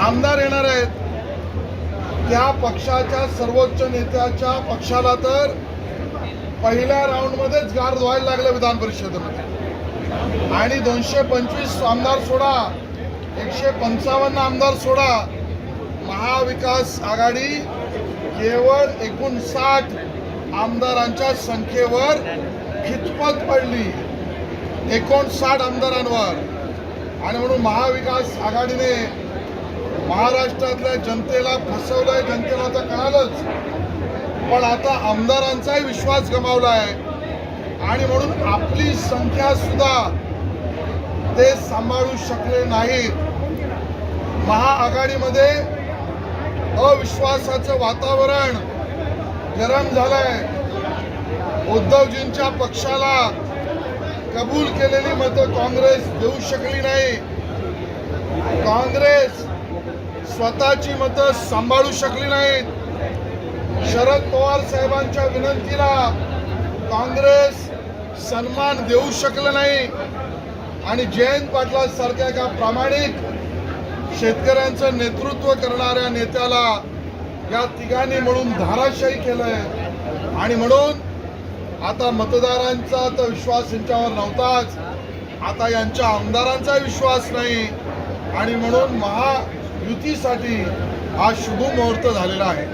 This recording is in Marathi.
आमदार येणार आहेत. त्या पक्षाच्या सर्वोच्च नेत्याच्या पक्षाला तर पहिल्या राऊंडमध्येच गार धुवायला लागलं विधान परिषदेमध्ये. आणि दोनशे पंचवीस आमदार सोडा एकशे पंचावन्न आमदार सोडा. महाविकास आघाडी केवळ एकोणसाठ आमदारांच्या संख्येवर खितपत पडली. एकोणसाठ आमदारांवर. आणि म्हणून महाविकास आघाडीने महाराष्ट्रातल्या जनतेला फसवलंय जनतेला तर कळालंच. पण आता आमदारांचाही विश्वास गमावला आहे आणि म्हणून आपली संख्या सुद्धा ते सांभाळू शकले नाहीत. महाआघाडीमध्ये अविश्वासाचं वातावरण गरम झालंय. उद्धवजींच्या पक्षाला कबूल केलेली मतं काँग्रेस देऊ शकली नाही. काँग्रेस स्वतःची मतं सांभाळू शकली नाहीत. शरद पवार साहेबांच्या विनंतीला काँग्रेस सन्मान देऊ शकलं नाही. आणि जयंत पाटलासारख्या एका प्रामाणिक शेतकऱ्यांचं नेतृत्व करणाऱ्या नेत्याला या तिघांनी म्हणून धाराशाही केलंय. आणि म्हणून आता मतदारांचा तर विश्वास यांच्यावर नव्हताच. आता यांच्या आमदारांचा विश्वास नाही. आणि म्हणून महा युतीसाठी हा शुभ मुहूर्त झालेला आहे.